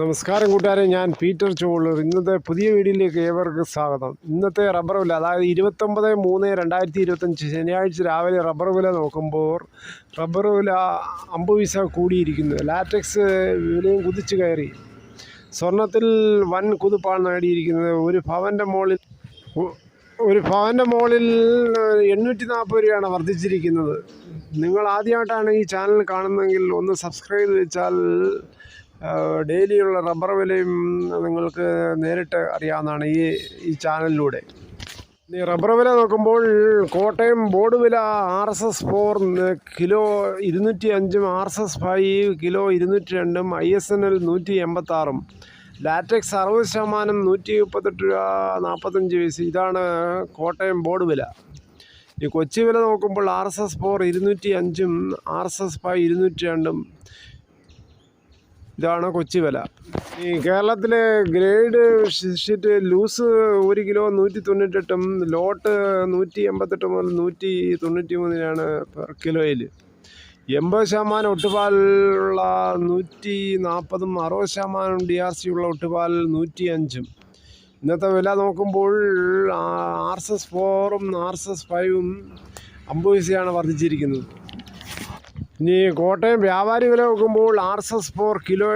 നമസ്കാരം കൂട്ടുകാരെ ഞാൻ പീറ്റർ ചോളൂർ ഇന്നത്തെ പുതിയ വീഡിയോയിലേക്ക് ഏവർക്കും സ്വാഗതം. ഇന്നത്തെ റബ്ബർ വില അതായത് ഇരുപത്തൊമ്പത് മൂന്ന് രണ്ടായിരത്തി ഇരുപത്തഞ്ച് ശനിയാഴ്ച രാവിലെ റബ്ബർ വില നോക്കുമ്പോൾ റബ്ബർ വില അമ്പത് പൈസ കൂടിയിരിക്കുന്നു. ലാറ്റക്സ് വിലയും കുതിച്ചു കയറി. സ്വർണത്തിൽ വൻ കുതിപ്പാണ് നേടിയിരിക്കുന്നത്. ഒരു ഭവന്റെ മുകളിൽ ഒരു ഭവന്റെ മുകളിൽ എണ്ണൂറ്റി നാൽപ്പത് രൂപയാണ് വർദ്ധിച്ചിരിക്കുന്നത്. നിങ്ങൾ ആദ്യമായിട്ടാണ് ഈ ചാനൽ കാണുന്നതെങ്കിൽ ഒന്ന് സബ്സ്ക്രൈബ് ചെയ്ത് വെച്ചാൽ ഡെയിലിയുള്ള റബ്ബർ വിലയും നിങ്ങൾക്ക് നേരിട്ട് അറിയാവുന്നതാണ് ഈ ഈ ചാനലിലൂടെ. റബ്ബർ വില നോക്കുമ്പോൾ കോട്ടയം ബോർഡ് വില R S S four kilo ഇരുന്നൂറ്റി അഞ്ചും R S S five kilo ഇരുന്നൂറ്റി രണ്ടും ഐ എസ് എൻ എൽ നൂറ്റി എൺപത്താറും ലാറ്റക്സ് അറുപത് ശതമാനം നൂറ്റി മുപ്പത്തെട്ട് രൂപ നാൽപ്പത്തഞ്ച് പൈസ. ഇതാണ് കോട്ടയം ബോർഡ് വില. ഈ കൊച്ചി വില നോക്കുമ്പോൾ ആർ എസ് എസ് ഫോർ ഇരുന്നൂറ്റി അഞ്ചും ആർ എസ് എസ് ഫൈവ് ഇരുന്നൂറ്റി രണ്ടും ഇതാണ് കൊച്ചി വില? ഈ കേരളത്തിലെ ഗ്രേഡ് ഷീറ്റ് ലൂസ് ഒരു കിലോ നൂറ്റി തൊണ്ണൂറ്റെട്ടും ലോട്ട് നൂറ്റി എൺപത്തെട്ട് മുതൽ നൂറ്റി തൊണ്ണൂറ്റി മൂന്നിനാണ് പെർ കിലോയിൽ എൺപത് ശതമാനം ഒട്ടുപാലുള്ള നൂറ്റി നാൽപ്പതും അറുപത് ശതമാനം ഡി ആർ സി ഉള്ള ഒട്ടുപാൽ നൂറ്റി അഞ്ചും ഇന്നത്തെ വില നോക്കുമ്പോൾ ആർ എസ് എസ് ഫോറും ആർ എസ് എസ് ഫൈവും അമ്പത് പൈസയാണ് വർദ്ധിച്ചിരിക്കുന്നത്. ഇനി കോട്ടയം വ്യാപാരി വില നോക്കുമ്പോൾ R S S four kilo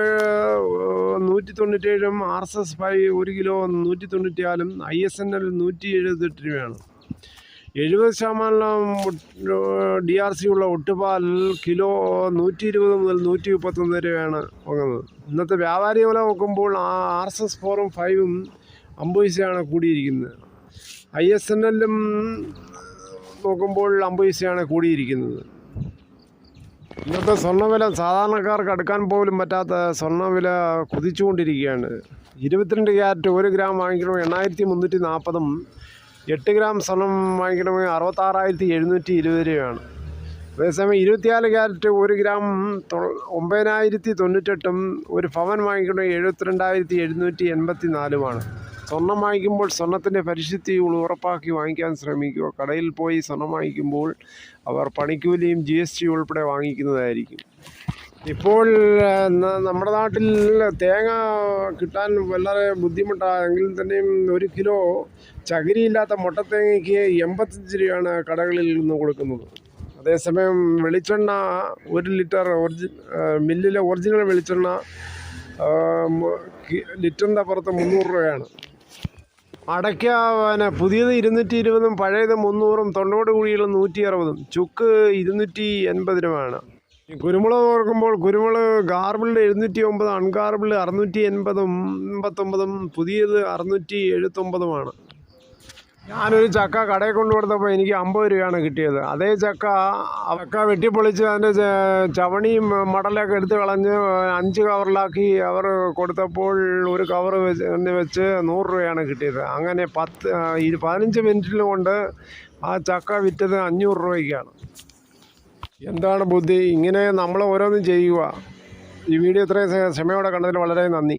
നൂറ്റി തൊണ്ണൂറ്റേഴും ആർ എസ് എസ് ഫൈവ് ഒരു കിലോ നൂറ്റി തൊണ്ണൂറ്റിയാലും ഐ എസ് എൻ എൽ നൂറ്റി എഴുപത്തെട്ട് രൂപയാണ്. എഴുപത് ശതമാനം ഡി ആർ സി ഉള്ള ഒട്ടുപാൽ കിലോ നൂറ്റി ഇരുപത് മുതൽ നൂറ്റി മുപ്പത്തൊന്ന് രൂപയാണ് വാങ്ങുന്നത്. ഇന്നത്തെ വ്യാപാരി വില നോക്കുമ്പോൾ ആർ എസ് എസ് ഫോറും ഫൈവും അമ്പത് പൈസയാണ് കൂടിയിരിക്കുന്നത്. ഐ എസ് എൻ എല്ലും നോക്കുമ്പോൾ അമ്പത് പൈസയാണ് കൂടിയിരിക്കുന്നത്. ഇന്നത്തെ സ്വർണവില സാധാരണക്കാർക്ക് അടുക്കാൻ പോലും പറ്റാത്ത സ്വർണവില കുതിച്ചുകൊണ്ടിരിക്കുകയാണ്. ഇരുപത്തിരണ്ട് ക്യാരറ്റ് ഒരു ഗ്രാം വാങ്ങിക്കണമെങ്കിൽ എണ്ണായിരത്തി മുന്നൂറ്റി നാൽപ്പതും എട്ട് ഗ്രാം സ്വർണം വാങ്ങിക്കണമെങ്കിൽ അറുപത്താറായിരത്തി എഴുന്നൂറ്റി ഇരുപത് രൂപയാണ്. അതേസമയം ഇരുപത്തിനാല് ക്യാരറ്റ് ഒരു ഗ്രാം ഒമ്പതിനായിരത്തി തൊണ്ണൂറ്റെട്ടും ഒരു പവൻ വാങ്ങിക്കുന്നത് എഴുപത്തിരണ്ടായിരത്തി എഴുന്നൂറ്റി എൺപത്തി നാലുമാണ് സ്വർണം വാങ്ങിക്കുമ്പോൾ സ്വർണത്തിന്റെ പരിശുദ്ധി ഉറപ്പാക്കി വാങ്ങിക്കാൻ ശ്രമിക്കുക. കടയിൽ പോയി സ്വർണം വാങ്ങിക്കുമ്പോൾ അവർ പണിക്കൂലിയും ജി എസ് ടി ഉൾപ്പെടെ വാങ്ങിക്കുന്നതായിരിക്കും. ഇപ്പോൾ നമ്മുടെ നാട്ടിൽ തേങ്ങ കിട്ടാൻ വളരെ എങ്കിലും തന്നെയും ഒരു കിലോ ചകിരിയില്ലാത്ത മുട്ടത്തേങ്ങയ്ക്ക് എൺപത്തഞ്ച് രൂപയാണ് കടകളിൽ നിന്ന് കൊടുക്കുന്നത്. അതേസമയം വെളിച്ചെണ്ണ ഒരു ലിറ്റർ ഒറിജി മില്ലിലെ ഒറിജിനൽ വെളിച്ചെണ്ണ ലിറ്ററിന്റെ പുറത്ത് മുന്നൂറ് രൂപയാണ്. അടയ്ക്ക പിന്നെ പുതിയത് ഇരുന്നൂറ്റി ഇരുപതും പഴയത് മുന്നൂറും തൊണ്ടോട് കുഴികളും നൂറ്റി അറുപതും ചുക്ക് ഇരുന്നൂറ്റി എൺപത് രൂപയാണ്. കുരുമുളക് ഓർക്കുമ്പോൾ കുരുമുളക് ഗാർബിളിൽ എഴുന്നൂറ്റി ഒമ്പത് അൺഗാർബിൾ അറുന്നൂറ്റി എൺപതും എൺപത്തൊമ്പതും പുതിയത് അറുന്നൂറ്റി എഴുപത്തൊമ്പതുമാണ് ഞാനൊരു ചക്ക കടയിൽ കൊണ്ടു കൊടുത്തപ്പോൾ എനിക്ക് അമ്പത് രൂപയാണ് കിട്ടിയത്. അതേ ചക്ക ചക്ക വെട്ടിപ്പൊളിച്ച് അതിന്റെ ചവണിയും മടലൊക്കെ എടുത്ത് കളഞ്ഞ് അഞ്ച് കവറിലാക്കി അവർ കൊടുത്തപ്പോൾ ഒരു കവർ വെച്ച് വെച്ച് നൂറ് രൂപയാണ് കിട്ടിയത്. അങ്ങനെ പത്ത് പതിനഞ്ച് മിനിറ്റിൽ കൊണ്ട് ആ ചക്ക വിറ്റത് അഞ്ഞൂറ് രൂപയ്ക്കാണ്. എന്താണ് ബുദ്ധി? ഇങ്ങനെ നമ്മൾ ഓരോന്നും ചെയ്യുക. ഈ വീഡിയോ ഇത്രയും ക്ഷമയോടെ കണ്ടതിൽ വളരെ നന്ദി.